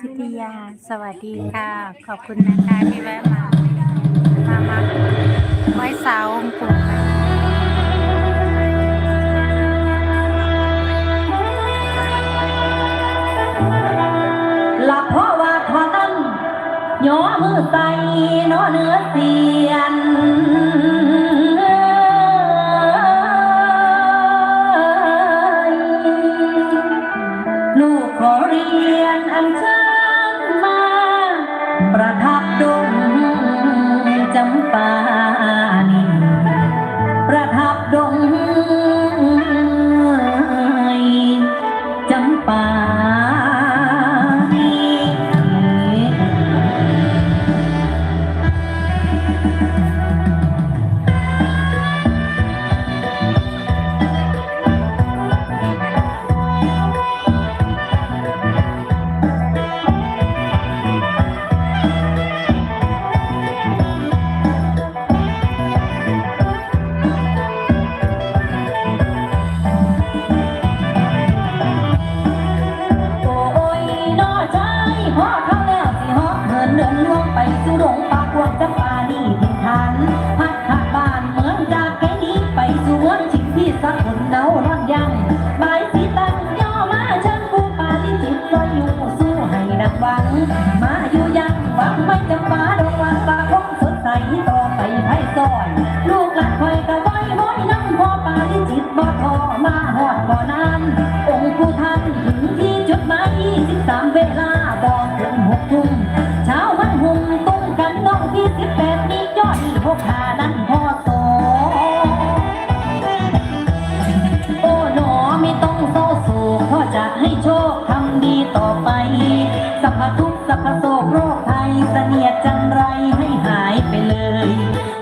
ทิตยา สวัสดีค่ะ ขอบคุณนะคะที่แวะมา มามาไว้สาวองค์ปู่ค่ะหลับเพราะว่าขอนั้งย่อมือใส่นอเนื้อสี ขอเรียนอันเชิญมา ประทับดงจำปานีประทับดง พ่อเขาแล้วสิฮอกเหินเดินล่วงไปสู่หลงปากวงจำปานี่ทินทันพัดขาบ้านเมืองจากแค่นี้ไปสู่เมืองชิงที่สักคนเดานอนยังบายสีตันย่อมาเชิญผู้ปาลิจิตก็อยู่สู้ให้ดังหวัง มาอยู่ยังหวังไม่จำปาดงวันปาคงสดใสต่อไปให้ซอย ลูกหลานคอยกะไว้ม้อยน้ำพ่อปาลิจิตบ่ทอมาหอดบ่นานองค์ผู้ท เสนียดจันไรให้หายไปเลย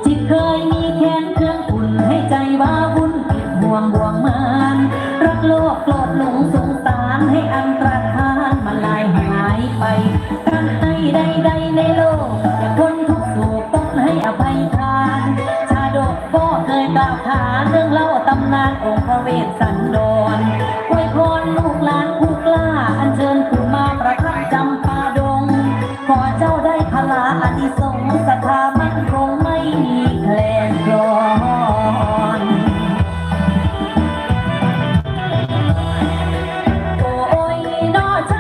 จิตเคยมีแค้นเครื่องอุ่นให้ใจว้าวุ่นปิดห่วงบ่วงมานรักโลกโกรธหลงสงสารให้อันตรธานมาลายหายไปรักให้ใดๆในโลกอย่าคนทุกข์โศกต้องให้อภัยทาน ชาดกก็เคยกล่าวขานเรื่องเล่าตำนานองค์พระเวสสันดรอวยพรลูกหลานผู้ ศรัทธามันคงไม่มีแคลนคลอนโอ้ยน้อใจ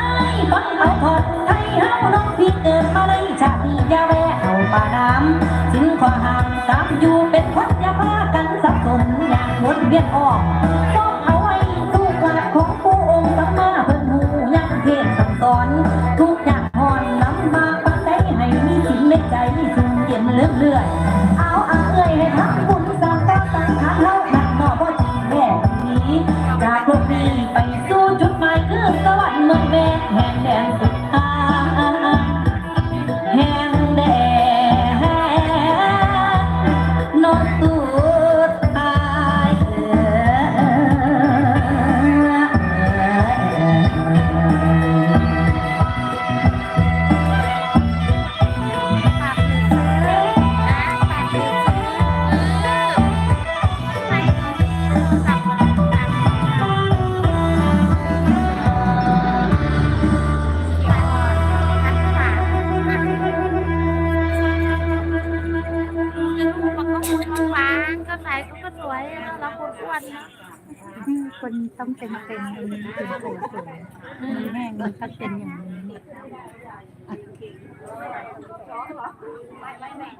ฟังเอาทอดไทยเฮาน้องพี่เกิดมาในชาตินี้อย่าแวะเอาป่าน้ำสินขอห้ามตามอยู่เป็นคนอย่าพากันสับสนอย่างวนเวียนออกต้องเอาไว้ลูกหลานของ คนต้องเป็นเป็นๆมันถึงสวยสวยๆมันแห้งมันต้องเป็นอย่างนี้